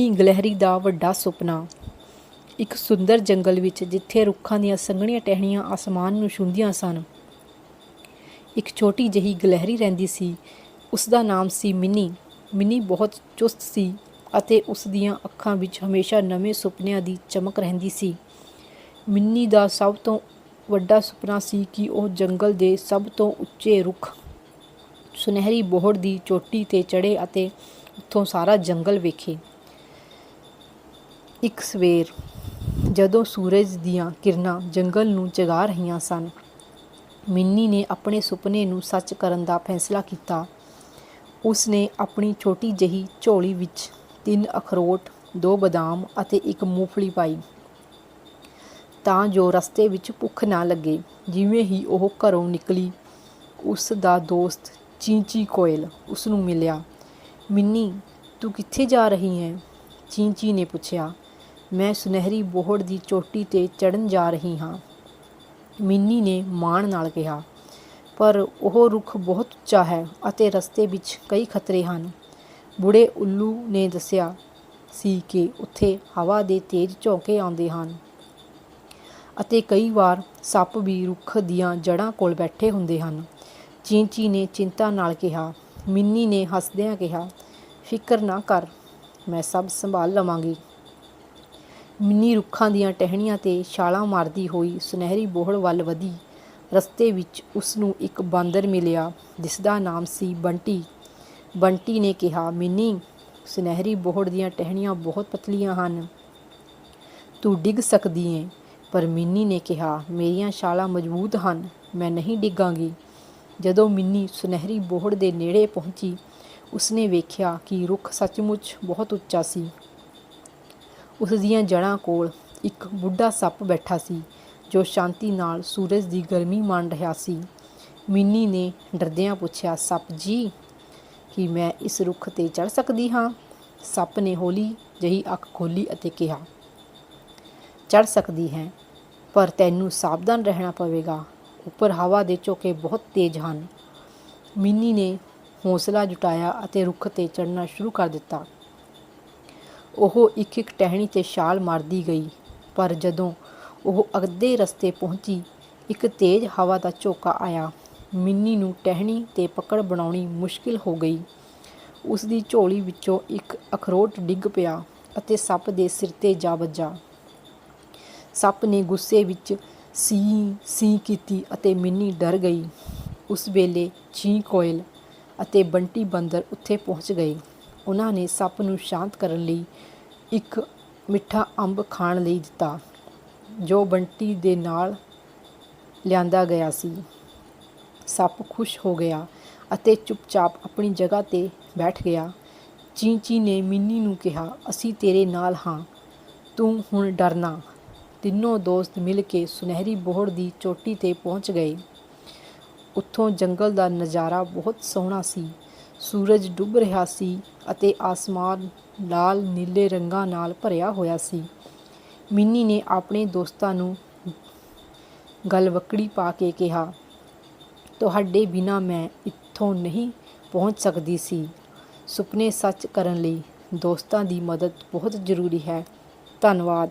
Mini ਗਲਹਿਰੀ ਦਾ ਵੱਡਾ ਸੁਪਨਾ। ਇੱਕ ਸੁੰਦਰ ਜੰਗਲ ਵਿੱਚ ਜਿੱਥੇ ਰੁੱਖਾਂ ਦੀਆਂ ਸੰਘਣੀਆਂ ਟਹਿਣੀਆਂ ਆਸਮਾਨ ਨੂੰ ਛੂੰਹਦੀਆਂ ਸਨ, ਇੱਕ ਛੋਟੀ ਜਿਹੀ ਗਲਹਿਰੀ ਰਹਿੰਦੀ ਸੀ। ਉਸ ਦਾ ਨਾਮ ਸੀ ਮਿੰਨੀ। ਮਿੰਨੀ ਬਹੁਤ ਚੁਸਤ ਸੀ ਅਤੇ ਉਸ ਦੀਆਂ ਅੱਖਾਂ ਵਿੱਚ ਹਮੇਸ਼ਾ ਨਵੇਂ ਸੁਪਨਿਆਂ ਦੀ ਚਮਕ ਰਹਿੰਦੀ ਸੀ। ਮਿੰਨੀ ਦਾ ਸਭ ਤੋਂ ਵੱਡਾ ਸੁਪਨਾ ਸੀ ਕਿ ਉਹ ਜੰਗਲ ਦੇ ਸਭ ਤੋਂ ਉੱਚੇ ਰੁੱਖ, ਸੁਨਹਿਰੀ ਬੋਹੜ ਦੀ ਚੋਟੀ ਤੇ ਚੜ੍ਹੇ ਅਤੇ ਉੱਥੋਂ ਸਾਰਾ ਜੰਗਲ ਵੇਖੇ। ਇੱਕ ਸਵੇਰ ਜਦੋਂ ਸੂਰਜ ਦੀਆਂ ਕਿਰਨਾਂ ਜੰਗਲ ਨੂੰ ਜਗਾ ਰਹੀਆਂ ਸਨ, ਮਿੰਨੀ ਨੇ ਆਪਣੇ ਸੁਪਨੇ ਨੂੰ ਸੱਚ ਕਰਨ ਦਾ ਫੈਸਲਾ ਕੀਤਾ। ਉਸ ਨੇ ਆਪਣੀ ਛੋਟੀ ਜਿਹੀ ਝੋਲੀ ਵਿੱਚ ਤਿੰਨ ਅਖਰੋਟ, ਦੋ ਬਦਾਮ ਅਤੇ ਇੱਕ ਮੂੰਗਫਲੀ ਪਾਈ। ਤਾਂ ਜੋ ਰਸਤੇ ਵਿੱਚ ਭੁੱਖ ਨਾ ਲੱਗੇ, ਜਿਵੇਂ ਹੀ ਉਹ ਘਰੋਂ ਨਿਕਲੀ ਉਸ ਦਾ ਦੋਸਤ ਚੀਂਚੀ ਕੋਇਲ ਉਸ ਨੂੰ ਮਿਲਿਆ। ਮਿੰਨੀ, ਤੂੰ ਕਿੱਥੇ ਜਾ ਰਹੀ ਹੈ? ਚੀਂਚੀ ਨੇ ਪੁੱਛਿਆ। ਮੈਂ ਸੁਨਹਿਰੀ ਬੋਹੜ ਦੀ ਚੋਟੀ ਤੇ ਚੜਨ ਜਾ ਰਹੀ ਹਾਂ। ਮਿੰਨੀ ਨੇ ਮਾਣ ਨਾਲ ਕਿਹਾ, ਪਰ ਉਹ ਰੁੱਖ ਬਹੁਤ ਉੱਚਾ ਹੈ ਅਤੇ ਰਸਤੇ ਵਿੱਚ ਕਈ ਖਤਰੇ ਹਨ। ਬੁੜੇ ਉੱਲੂ ਨੇ ਦੱਸਿਆ, ਸੀ ਕਿ ਉੱਥੇ ਹਵਾ ਦੇ ਤੇਜ਼ ਝੋਂਕੇ ਆਉਂਦੇ ਹਨ ਅਤੇ ਕਈ ਵਾਰ ਸੱਪ ਵੀ ਰੁੱਖ ਦੀਆਂ ਜੜ੍ਹਾਂ ਕੋਲ ਬੈਠੇ ਹੁੰਦੇ ਹਨ। ਚੀਂਚੀ ਨੇ ਚਿੰਤਾ ਨਾਲ ਕਿਹਾ, ਮਿੰਨੀ ਨੇ ਹੱਸਦਿਆਂ ਕਿਹਾ, ਫਿਕਰ ਨਾ ਕਰ, ਮੈਂ ਸਭ ਸੰਭਾਲ ਲਵਾਂਗੀ। ਮਿੰਨੀ ਰੁੱਖਾਂ ਦੀਆਂ ਟਹਿਣੀਆਂ ਤੇ ਛਾਲਾਂ ਮਾਰਦੀ ਹੋਈ ਸੁਨਹਿਰੀ ਬੋਹੜ ਵੱਲ ਵਧੀ। ਰਸਤੇ ਵਿੱਚ ਉਸ ਨੂੰ ਇੱਕ ਬਾਂਦਰ ਮਿਲਿਆ, ਜਿਸ ਦਾ ਨਾਮ ਸੀ ਬੰਟੀ। ਬੰਟੀ ਨੇ ਕਿਹਾ, ਮਿੰਨੀ, ਸੁਨਹਿਰੀ ਬੋਹੜ ਦੀਆਂ ਟਹਿਣੀਆਂ ਬਹੁਤ ਪਤਲੀਆਂ ਹਨ। ਤੂੰ ਡਿੱਗ ਸਕਦੀ ਏ। ਪਰ ਮਿੰਨੀ ਨੇ ਕਿਹਾ, ਮੇਰੀਆਂ ਛਾਲਾਂ ਮਜ਼ਬੂਤ ਹਨ, ਮੈਂ ਨਹੀਂ ਡਿੱਗਾਂਗੀ। ਜਦੋਂ ਮਿੰਨੀ ਸੁਨਹਿਰੀ ਬੋਹੜ ਦੇ ਨੇੜੇ ਪਹੁੰਚੀ, ਉਸਨੇ ਵੇਖਿਆ ਕਿ ਰੁੱਖ ਸੱਚਮੁੱਚ ਬਹੁਤ ਉੱਚਾ ਸੀ। ਉਸ ਦੀਆਂ ਜੜ੍ਹਾਂ ਕੋਲ ਇੱਕ ਬੁੱਢਾ ਸੱਪ ਬੈਠਾ ਸੀ, ਜੋ ਸ਼ਾਂਤੀ ਨਾਲ ਸੂਰਜ ਦੀ ਗਰਮੀ ਮਾਣ ਰਿਹਾ ਸੀ। ਮਿੰਨੀ ਨੇ ਡਰਦਿਆਂ ਪੁੱਛਿਆ, ਸੱਪ ਜੀ, ਕੀ ਮੈਂ ਇਸ ਰੁੱਖ ਤੇ ਚੜ ਸਕਦੀ ਹਾਂ? ਸੱਪ ਨੇ ਹੌਲੀ ਜਿਹੀ ਅੱਖ ਖੋਲੀ ਅਤੇ ਕਿਹਾ ਚੜ ਸਕਦੀ ਹੈ, ਪਰ ਤੈਨੂੰ ਸਾਵਧਾਨ ਰਹਿਣਾ ਪਵੇਗਾ। ਉੱਪਰ ਹਵਾ ਦੇ ਝੋਕੇ ਬਹੁਤ ਤੇਜ਼ ਹਨ। ਮਿੰਨੀ ਨੇ ਹੌਸਲਾ ਜੁਟਾਇਆ ਅਤੇ ਰੁੱਖ ਤੇ ਚੜ੍ਹਨਾ ਸ਼ੁਰੂ ਕਰ ਦਿੱਤਾ। ਉਹ ਇੱਕ ਇੱਕ ਟਹਿਣੀ ਤੇ ਛਾਲ ਮਾਰਦੀ ਗਈ। ਪਰ ਜਦੋਂ ਉਹ ਅੱਧੇ ਰਸਤੇ ਪਹੁੰਚੀ, ਇੱਕ ਤੇਜ਼ ਹਵਾ ਦਾ ਝੋਕਾ ਆਇਆ। ਮਿੰਨੀ ਨੂੰ ਟਹਿਣੀ ਤੇ ਪਕੜ ਬਣਾਉਣੀ ਮੁਸ਼ਕਿਲ ਹੋ ਗਈ। ਉਸ ਦੀ ਝੋਲੀ ਵਿੱਚੋਂ ਇੱਕ ਅਖਰੋਟ ਡਿੱਗ ਪਿਆ ਅਤੇ ਸੱਪ ਦੇ ਸਿਰ ਤੇ ਜਾ ਵੱਜਾ। ਸੱਪ ਨੇ ਗੁੱਸੇ ਵਿੱਚ ਸੀ ਸੀ ਕੀਤੀ ਅਤੇ ਮਿੰਨੀ ਡਰ ਗਈ। ਉਸ ਵੇਲੇ ਚੀਂ ਕੋਇਲ ਅਤੇ ਬੰਟੀ ਬੰਦਰ ਉੱਥੇ ਪਹੁੰਚ ਗਏ। ਉਹਨਾਂ ਨੇ ਸੱਪ ਨੂੰ ਸ਼ਾਂਤ ਕਰਨ ਲਈ ਇੱਕ ਮਿੱਠਾ ਅੰਬ ਖਾਣ ਲਈ ਦਿੱਤਾ, ਜੋ ਬੰਟੀ ਦੇ ਨਾਲ ਲਿਆਂਦਾ ਗਿਆ ਸੀ। ਸੱਪ ਖੁਸ਼ ਹੋ ਗਿਆ ਅਤੇ ਚੁੱਪਚਾਪ ਆਪਣੀ ਜਗ੍ਹਾ ਤੇ ਬੈਠ ਗਿਆ। ਚੀਂਚੀ ਨੇ ਮਿੰਨੀ ਨੂੰ ਕਿਹਾ, ਅਸੀਂ ਤੇਰੇ ਨਾਲ ਹਾਂ। ਤੂੰ ਹੁਣ ਡਰਨਾ। ਤਿੰਨੋਂ ਦੋਸਤ ਮਿਲ ਕੇ ਸੁਨਹਿਰੀ ਬੋਹੜ ਦੀ ਚੋਟੀ ਤੇ ਪਹੁੰਚ ਗਏ। ਉੱਥੋਂ ਜੰਗਲ ਦਾ ਨਜ਼ਾਰਾ ਬਹੁਤ ਸੋਹਣਾ ਸੀ। ਸੂਰਜ ਡੁੱਬ ਰਿਹਾ ਸੀ ਅਤੇ ਆਸਮਾਨ ਲਾਲ ਨੀਲੇ ਰੰਗਾਂ ਨਾਲ ਭਰਿਆ ਹੋਇਆ ਸੀ। ਮਿੰਨੀ ਨੇ ਆਪਣੇ ਦੋਸਤਾਂ ਨੂੰ ਗਲਵਕੜੀ ਪਾ ਕੇ ਕਿਹਾ, ਤੁਹਾਡੇ ਬਿਨਾ ਮੈਂ ਇੱਥੋਂ ਨਹੀਂ ਪਹੁੰਚ ਸਕਦੀ ਸੀ। ਸੁਪਨੇ ਸੱਚ ਕਰਨ ਲਈ ਦੋਸਤਾਂ ਦੀ ਮਦਦ ਬਹੁਤ ਜ਼ਰੂਰੀ ਹੈ। ਧੰਨਵਾਦ।